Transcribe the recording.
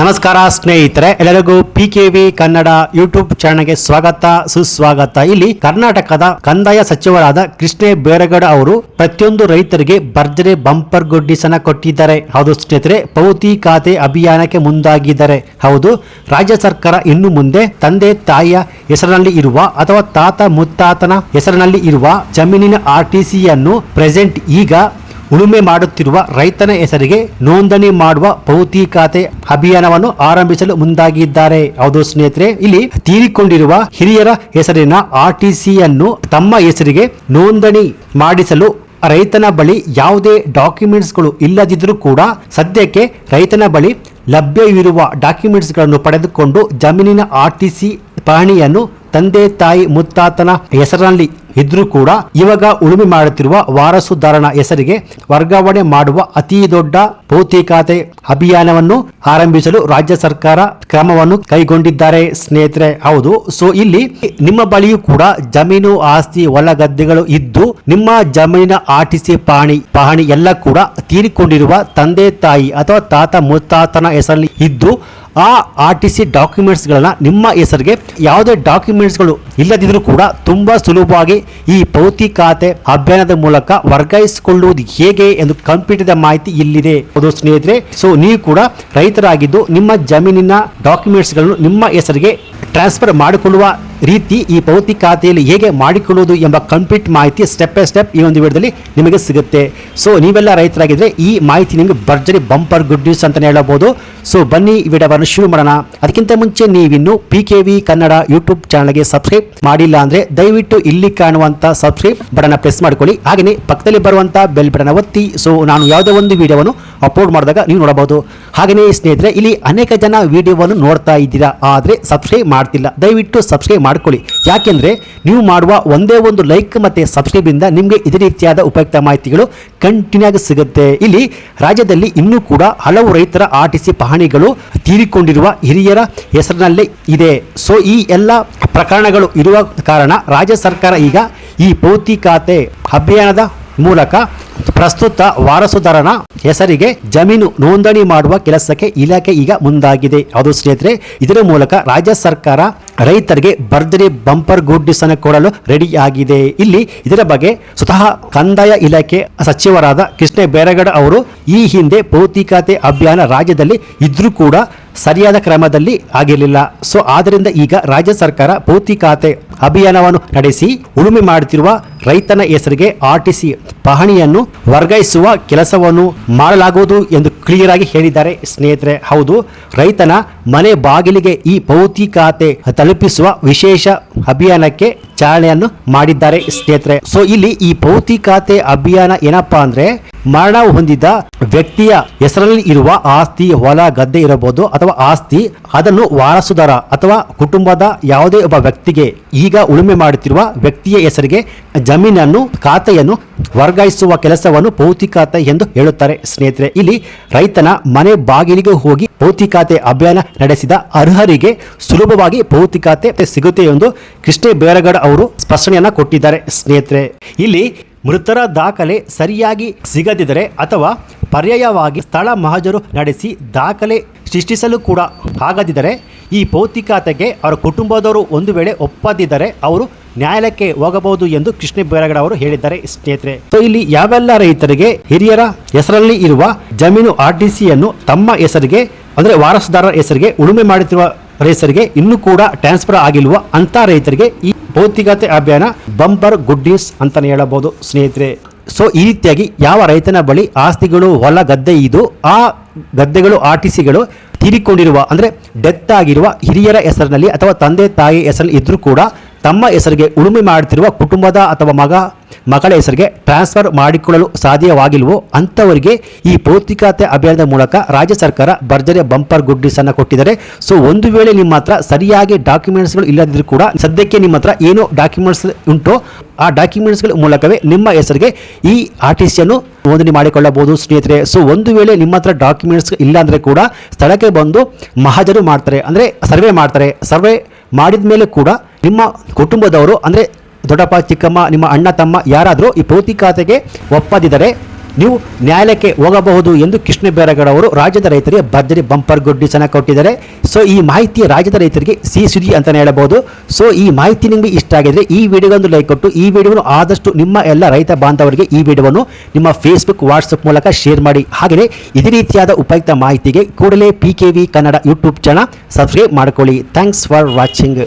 ನಮಸ್ಕಾರ ಸ್ನೇಹಿತರೆ, ಎಲ್ಲರಿಗೂ P K V Kannada YouTube ಚಾನಲ್ಗೆ ಸ್ವಾಗತ, ಸುಸ್ವಾಗತ. ಇಲ್ಲಿ ಕರ್ನಾಟಕದ ಕಂದಾಯ ಸಚಿವರಾದ ಕೃಷ್ಣ ಬೇರಗಡ ಅವರು ಪ್ರತಿಯೊಂದು ರೈತರಿಗೆ ಭರ್ಜರಿ ಬಂಪರ್ ಗುಡ್ಡಿಸನ ಕೊಟ್ಟಿದ್ದಾರೆ. ಹೌದು ಸ್ನೇಹಿತರೆ, ಪೌತಿ ಖಾತೆ ಅಭಿಯಾನಕ್ಕೆ ಮುಂದಾಗಿದ್ದಾರೆ. ಹೌದು, ರಾಜ್ಯ ಸರ್ಕಾರ ಇನ್ನು ಮುಂದೆ ತಂದೆ ತಾಯಿಯ ಹೆಸರಿನಲ್ಲಿ ಇರುವ ಅಥವಾ ತಾತ ಮುತ್ತಾತನ ಹೆಸರಿನಲ್ಲಿ ಇರುವ ಜಮೀನಿನ ಆರ್ ಟಿ ಸಿಯನ್ನು ಪ್ರೆಸೆಂಟ್ ಈಗ ಉಳುಮೆ ಮಾಡುತ್ತಿರುವ ರೈತನ ಹೆಸರಿಗೆ ನೋಂದಣಿ ಮಾಡುವ ಪೌತಿ ಖಾತೆ ಅಭಿಯಾನವನ್ನು ಆರಂಭಿಸಲು ಮುಂದಾಗಿದ್ದಾರೆ. ಹೌದು ಸ್ನೇಹಿತರೆ, ಇಲ್ಲಿ ತೀರಿಕೊಂಡಿರುವ ಹಿರಿಯರ ಹೆಸರಿನ ಆರ್ ಟಿ ಸಿಯನ್ನು ತಮ್ಮ ಹೆಸರಿಗೆ ನೋಂದಣಿ ಮಾಡಿಸಲು ರೈತನ ಬಳಿ ಯಾವುದೇ ಡಾಕ್ಯುಮೆಂಟ್ಸ್ಗಳು ಇಲ್ಲದಿದ್ದರೂ ಕೂಡ ಸದ್ಯಕ್ಕೆ ರೈತನ ಬಳಿ ಲಭ್ಯವಿರುವ ಡಾಕ್ಯುಮೆಂಟ್ಸ್ಗಳನ್ನು ಪಡೆದುಕೊಂಡು ಜಮೀನಿನ ಆರ್ ಟಿ ಸಿ ಪಹಣಿಯನ್ನು ತಂದೆ ತಾಯಿ ಮುತ್ತಾತನ ಹೆಸರಿನಲ್ಲಿ ಇದ್ರೂ ಕೂಡ ಇವಾಗ ಉಳುಮೆ ಮಾಡುತ್ತಿರುವ ವಾರಸುದಾರನ ಹೆಸರಿಗೆ ವರ್ಗಾವಣೆ ಮಾಡುವ ಅತಿ ದೊಡ್ಡ ಭೌತಿ ಖಾತೆ ಅಭಿಯಾನವನ್ನು ಆರಂಭಿಸಲು ರಾಜ್ಯ ಸರ್ಕಾರ ಕ್ರಮವನ್ನು ಕೈಗೊಂಡಿದ್ದಾರೆ. ಸ್ನೇಹಿತರೆ, ಹೌದು. ಸೊ, ಇಲ್ಲಿ ನಿಮ್ಮ ಬಳಿಯೂ ಕೂಡ ಜಮೀನು, ಆಸ್ತಿ, ಹೊಲ ಗದ್ದೆಗಳು ಇದ್ದು ನಿಮ್ಮ ಜಮೀನಿನ ಆಟಿಸಿ ಪಹಣಿ ಪಹಣಿ ಎಲ್ಲ ಕೂಡ ತೀರಿಕೊಂಡಿರುವ ತಂದೆ, ತಾಯಿ ಅಥವಾ ತಾತ, ಮುತ್ತಾತನ ಹೆಸರಲ್ಲಿ ಇದ್ದು ಆ ಆರ್ ಟಿ ಸಿ ಡಾಕ್ಯುಮೆಂಟ್ಸ್ಗಳನ್ನು ನಿಮ್ಮ ಹೆಸರಿಗೆ ಯಾವುದೇ ಡಾಕ್ಯುಮೆಂಟ್ಸ್ಗಳು ಇಲ್ಲದಿದ್ದರೂ ಕೂಡ ತುಂಬ ಸುಲಭವಾಗಿ ಈ ಪೌತಿ ಖಾತೆ ಅಭಿಯಾನದ ಮೂಲಕ ವರ್ಗಾಯಿಸಿಕೊಳ್ಳುವುದು ಹೇಗೆ ಎಂದು ಕಂಪ್ಲೀಟದ ಮಾಹಿತಿ ಇಲ್ಲಿದೆ. ಹೌದು ಸ್ನೇಹಿತರೆ ಸೊ ನೀವು ಕೂಡ ರೈತರಾಗಿದ್ದು ನಿಮ್ಮ ಜಮೀನಿನ ಡಾಕ್ಯುಮೆಂಟ್ಸ್ಗಳನ್ನು ನಿಮ್ಮ ಹೆಸರಿಗೆ ಟ್ರಾನ್ಸ್ಫರ್ ಮಾಡಿಕೊಳ್ಳುವ ರೀತಿ ಈ ಪೌತಿ ಖಾತೆಯಲ್ಲಿ ಹೇಗೆ ಮಾಡಿಕೊಳ್ಳುವುದು ಎಂಬ ಕಂಪ್ಲೀಟ್ ಮಾಹಿತಿ ಸ್ಟೆಪ್ ಬೈ ಸ್ಟೆಪ್ ಈ ಒಂದು ವಿಡಿಯೋದಲ್ಲಿ ನಿಮಗೆ ಸಿಗುತ್ತೆ. ಸೊ ನೀವೆಲ್ಲ ರೈತರಾಗಿದ್ದರೆ ಈ ಮಾಹಿತಿ ನಿಮಗೆ ಭರ್ಜರಿ ಬಂಪರ್ ಗುಡ್ ನ್ಯೂಸ್ ಅಂತಲೇ ಹೇಳಬಹುದು ಸೊ ಬನ್ನಿ ಈ ವಿಡಿಯೋವನ್ನು ಶುರು ಮಾಡೋಣ. ಅದಕ್ಕಿಂತ ಮುಂಚೆ ನೀವಿನ್ನು P K V Kannada YouTube ಚಾನಲ್ಗೆ ಸಬ್ಸ್ಕ್ರೈಬ್ ಮಾಡಿಲ್ಲ ಅಂದರೆ ದಯವಿಟ್ಟು ಇಲ್ಲಿ ಕಾಣುವಂಥ ಸಬ್ಸ್ಕ್ರೈಬ್ ಬಟನ್ ಪ್ರೆಸ್ ಮಾಡ್ಕೊಳ್ಳಿ. ಹಾಗೆಯೇ ಪಕ್ಕದಲ್ಲಿ ಬರುವಂಥ ಬೆಲ್ ಬಟನ್ ಒತ್ತಿ. ಸೊ ನಾನು ಯಾವುದೋ ಒಂದು ವಿಡಿಯೋವನ್ನು ಅಪ್ಲೋಡ್ ಮಾಡಿದಾಗ ನೀವು ನೋಡಬಹುದು. ಹಾಗೆಯೇ ಸ್ನೇಹಿತರೆ, ಇಲ್ಲಿ ಅನೇಕ ಜನ ವಿಡಿಯೋವನ್ನು ನೋಡ್ತಾ ಇದ್ದೀರಾ, ಆದರೆ ಸಬ್ಸ್ಕ್ರೈಬ್ ಮಾಡ್ತಿಲ್ಲ. ದಯವಿಟ್ಟು ಸಬ್ಸ್ಕ್ರೈಬ್ ಮಾಡ್ಕೊಳ್ಳಿ. ಯಾಕೆಂದ್ರೆ ನೀವು ಮಾಡುವ ಒಂದೇ ಒಂದು ಲೈಕ್ ಮತ್ತೆ ಸಬ್ಸ್ಕ್ರೈಬಿಂದ ನಿಮಗೆ ಇದೇ ರೀತಿಯಾದ ಉಪಯುಕ್ತ ಮಾಹಿತಿಗಳು ಕಂಟಿನ್ಯೂ ಆಗಿ ಸಿಗುತ್ತೆ. ಇಲ್ಲಿ ರಾಜ್ಯದಲ್ಲಿ ಇನ್ನೂ ಕೂಡ ಹಲವು ರೈತರ ಆರ್ ಟಿ ಪಹಣಿಗಳು ತೀರಿಕೊಂಡಿರುವ ಹಿರಿಯರ ಹೆಸರಿನಲ್ಲೇ ಇದೆ. ಸೊ ಈ ಎಲ್ಲ ಪ್ರಕರಣಗಳು ಇರುವ ಕಾರಣ ರಾಜ್ಯ ಸರ್ಕಾರ ಈಗ ಈ ಪೌತಿ ಖಾತೆ ಅಭಿಯಾನದ ಮೂಲಕ ಪ್ರಸ್ತುತ ವಾರಸುದಾರನ ಹೆಸರಿಗೆ ಜಮೀನು ನೋಂದಣಿ ಮಾಡುವ ಕೆಲಸಕ್ಕೆ ಇಲಾಖೆ ಈಗ ಮುಂದಾಗಿದೆ. ಅದು ಸ್ನೇಹಿತರೆ, ಇದರ ಮೂಲಕ ರಾಜ್ಯ ಸರ್ಕಾರ ರೈತರಿಗೆ ಬರ್ದರಿ ಬಂಪರ್ ಗುಡ್ಡಿಸ್ ಅನ್ನು ಕೊಡಲು ರೆಡಿ ಆಗಿದೆ. ಇಲ್ಲಿ ಇದರ ಬಗ್ಗೆ ಸ್ವತಃ ಕಂದಾಯ ಇಲಾಖೆ ಸಚಿವರಾದ ಕೃಷ್ಣ ಬೇರಗಡ ಅವರು ಈ ಹಿಂದೆ ಪೌತಿಕತೆ ಅಭಿಯಾನ ರಾಜ್ಯದಲ್ಲಿ ಇದ್ರೂ ಕೂಡ ಸರಿಯಾದ ಕ್ರಮದಲ್ಲಿ ಆಗಿರಲಿಲ್ಲ. ಸೊ ಆದ್ದರಿಂದ ಈಗ ರಾಜ್ಯ ಸರ್ಕಾರ ಪೌತಿ ಖಾತೆ ಅಭಿಯಾನವನ್ನು ನಡೆಸಿ ಉಳುಮೆ ಮಾಡುತ್ತಿರುವ ರೈತನ ಹೆಸರಿಗೆ ಆರ್ಟಿಸಿ ಪಹಣಿಯನ್ನು ವರ್ಗಾಯಿಸುವ ಕೆಲಸವನ್ನು ಮಾಡಲಾಗುವುದು ಎಂದು ಕ್ಲಿಯರ್ ಆಗಿ ಹೇಳಿದ್ದಾರೆ. ಸ್ನೇಹಿತರೆ, ಹೌದು, ರೈತನ ಮನೆ ಬಾಗಿಲಿಗೆ ಈ ಖಾತೆ ತಲುಪಿಸುವ ವಿಶೇಷ ಅಭಿಯಾನಕ್ಕೆ ಚಾಲನೆಯನ್ನು ಮಾಡಿದ್ದಾರೆ ಸ್ನೇಹಿತರೆ. ಸೊ ಇಲ್ಲಿ ಈ ಪೌತಿ ಖಾತೆ ಅಭಿಯಾನ ಏನಪ್ಪಾ ಅಂದ್ರೆ ಮರಣ ಹೊಂದಿದ ವ್ಯಕ್ತಿಯ ಹೆಸರಲ್ಲಿ ಇರುವ ಆಸ್ತಿ, ಹೊಲ, ಗದ್ದೆ ಇರಬಹುದು ಅಥವಾ ಆಸ್ತಿ, ಅದನ್ನು ವಾರಸುದಾರ ಅಥವಾ ಕುಟುಂಬದ ಯಾವುದೇ ಒಬ್ಬ ವ್ಯಕ್ತಿಗೆ ಈಗ ಉಳುಮೆ ಮಾಡುತ್ತಿರುವ ವ್ಯಕ್ತಿಯ ಹೆಸರಿಗೆ ಜಮೀನನ್ನು, ಖಾತೆಯನ್ನು ವರ್ಗಾಯಿಸುವ ಕೆಲಸವನ್ನು ಪೌತಿ ಖಾತೆ ಎಂದು ಹೇಳುತ್ತಾರೆ. ಸ್ನೇಹಿತರೆ, ಇಲ್ಲಿ ರೈತನ ಮನೆ ಬಾಗಿಲಿಗೆ ಹೋಗಿ ಪೌತಿ ಖಾತೆ ಅಭಿಯಾನ ನಡೆಸಿದ ಅರ್ಹರಿಗೆ ಸುಲಭವಾಗಿ ಪೌತಿ ಖಾತೆ ಸಿಗುತ್ತೆ ಎಂದು ಕೃಷ್ಣ ಬೇರಗಡ ಅವರು ಸ್ಪಷ್ಟನೆಯನ್ನ ಕೊಟ್ಟಿದ್ದಾರೆ. ಸ್ನೇಹಿತರೆ, ಇಲ್ಲಿ ಮೃತರ ದಾಖಲೆ ಸರಿಯಾಗಿ ಸಿಗದಿದ್ದರೆ ಅಥವಾ ಪರ್ಯಾಯವಾಗಿ ಸ್ಥಳ ಮಹಜರು ನಡೆಸಿ ದಾಖಲೆ ಸೃಷ್ಟಿಸಲು ಕೂಡ ಆಗದಿದ್ದರೆ ಈ ಪೌತಿ ಖಾತೆಗೆ ಅವರ ಕುಟುಂಬದವರು ಒಂದು ವೇಳೆ ಒಪ್ಪದಿದ್ದರೆ ಅವರು ನ್ಯಾಯಾಲಯಕ್ಕೆ ಹೋಗಬಹುದು ಎಂದು ಕೃಷ್ಣ ಬೈರಗಡ ಅವರು ಹೇಳಿದ್ದಾರೆ. ಸ್ನೇಹಿತರೆ, ಸೊ ಇಲ್ಲಿ ಯಾವೆಲ್ಲ ರೈತರಿಗೆ ಹಿರಿಯರ ಹೆಸರಲ್ಲಿ ಇರುವ ಜಮೀನು ಆರ್ ಸಿಯನ್ನು ತಮ್ಮ ಹೆಸರಿಗೆ, ಅಂದರೆ ವಾರಸುದಾರರ ಹೆಸರಿಗೆ, ಉಳುಮೆ ಮಾಡುತ್ತಿರುವ ರೈತರಿಗೆ ಇನ್ನೂ ಕೂಡ ಟ್ರಾನ್ಸ್ಫರ್ ಆಗಿಲ್ವ ಅಂತ ರೈತರಿಗೆ ಈ ಭೌತಿಕತೆ ಅಭಿಯಾನ ಬಂಪರ್ ಗುಡ್ ನ್ಯೂಸ್ ಅಂತಾನೆ ಹೇಳಬಹುದು. ಸ್ನೇಹಿತರೆ, ಸೊ ಈ ರೀತಿಯಾಗಿ ಯಾವ ರೈತನ ಬಳಿ ಆಸ್ತಿಗಳು, ಹೊಲ, ಗದ್ದೆ ಇದು ಆ ಗದ್ದೆಗಳು ಆರ್ ಟಿ ಸಿಗಳು ತೀರಿಕೊಂಡಿರುವ, ಅಂದರೆ ಡೆತ್ ಆಗಿರುವ ಹಿರಿಯರ ಹೆಸರಿನಲ್ಲಿ ಅಥವಾ ತಂದೆ ತಾಯಿ ಹೆಸರಲ್ಲಿ ಇದ್ರೂ ಕೂಡ ತಮ್ಮ ಹೆಸರಿಗೆ ಉಳುಮೆ ಮಾಡುತ್ತಿರುವ ಕುಟುಂಬದ ಅಥವಾ ಮಗ, ಮಗಳ ಹೆಸರಿಗೆ ಟ್ರಾನ್ಸ್ಫರ್ ಮಾಡಿಕೊಳ್ಳಲು ಸಾಧ್ಯವಾಗಿಲ್ವೋ ಅಂಥವರಿಗೆ ಈ ಪೌತಿಕತೆ ಅಭಿಯಾನದ ಮೂಲಕ ರಾಜ್ಯ ಸರ್ಕಾರ ಭರ್ಜರಿಯ ಬಂಪರ್ ಗುಡ್ಡಿಸನ್ನು ಕೊಟ್ಟಿದ್ದಾರೆ. ಸೊ, ಒಂದು ವೇಳೆ ನಿಮ್ಮ ಹತ್ರ ಸರಿಯಾಗಿ ಡಾಕ್ಯುಮೆಂಟ್ಸ್ಗಳು ಇಲ್ಲದಿದ್ದರೂ ಕೂಡ ಸದ್ಯಕ್ಕೆ ನಿಮ್ಮ ಹತ್ರ ಏನು ಡಾಕ್ಯುಮೆಂಟ್ಸ್ ಉಂಟೋ, ಆ ಡಾಕ್ಯುಮೆಂಟ್ಸ್ಗಳ ಮೂಲಕವೇ ನಿಮ್ಮ ಹೆಸರಿಗೆ ಈ ಆರ್ ಟಿ ಸಿಯನ್ನು ನೋಂದಣಿ ಮಾಡಿಕೊಳ್ಳಬಹುದು ಸ್ನೇಹಿತರೆ. ಸೊ, ಒಂದು ವೇಳೆ ನಿಮ್ಮ ಹತ್ರ ಡಾಕ್ಯುಮೆಂಟ್ಸ್ ಇಲ್ಲ ಅಂದರೆ ಕೂಡ ಸ್ಥಳಕ್ಕೆ ಬಂದು ಮಹಾಜರು ಮಾಡ್ತಾರೆ, ಅಂದರೆ ಸರ್ವೆ ಮಾಡ್ತಾರೆ. ಸರ್ವೆ ಮಾಡಿದ ಮೇಲೆ ಕೂಡ ನಿಮ್ಮ ಕುಟುಂಬದವರು, ಅಂದರೆ ದೊಡ್ಡಪ್ಪ, ಚಿಕ್ಕಮ್ಮ, ನಿಮ್ಮ ಅಣ್ಣ, ತಮ್ಮ ಯಾರಾದರೂ ಈ ಪೌತಿ ಖಾತೆಗೆ ಒಪ್ಪದಿದ್ದರೆ ನೀವು ನ್ಯಾಯಾಲಯಕ್ಕೆ ಹೋಗಬಹುದು ಎಂದು ಕೃಷ್ಣ ಬೇರಗಡವರು ರಾಜ್ಯದ ರೈತರಿಗೆ ಭರ್ಜರಿ ಬಂಪರ್ ಗುಡ್ಡಿಸನ್ನ ಕೊಟ್ಟಿದ್ದಾರೆ. ಸೊ ಈ ಮಾಹಿತಿ ರಾಜ್ಯದ ರೈತರಿಗೆ ಸಿಹಿ ಸುದ್ದಿ ಅಂತಲೇ ಹೇಳಬಹುದು. ಸೊ ಈ ಮಾಹಿತಿ ನಿಮಗೆ ಇಷ್ಟ ಆಗಿದ್ರೆ ಈ ವಿಡಿಯೋಗೊಂದು ಲೈಕ್ ಕೊಟ್ಟು, ಈ ವಿಡಿಯೋವನ್ನು ಆದಷ್ಟು ನಿಮ್ಮ ಎಲ್ಲ ರೈತ ಬಾಂಧವರಿಗೆ ಈ ವಿಡಿಯೋವನ್ನು ನಿಮ್ಮ ಫೇಸ್ಬುಕ್ ವಾಟ್ಸಪ್ ಮೂಲಕ ಶೇರ್ ಮಾಡಿ. ಹಾಗೆಯೇ ಇದೇ ರೀತಿಯಾದ ಉಪಯುಕ್ತ ಮಾಹಿತಿಗೆ ಕೂಡಲೇ P K V Kannada YouTube channel subscribe ಮಾಡ್ಕೊಳ್ಳಿ. Thanks for watching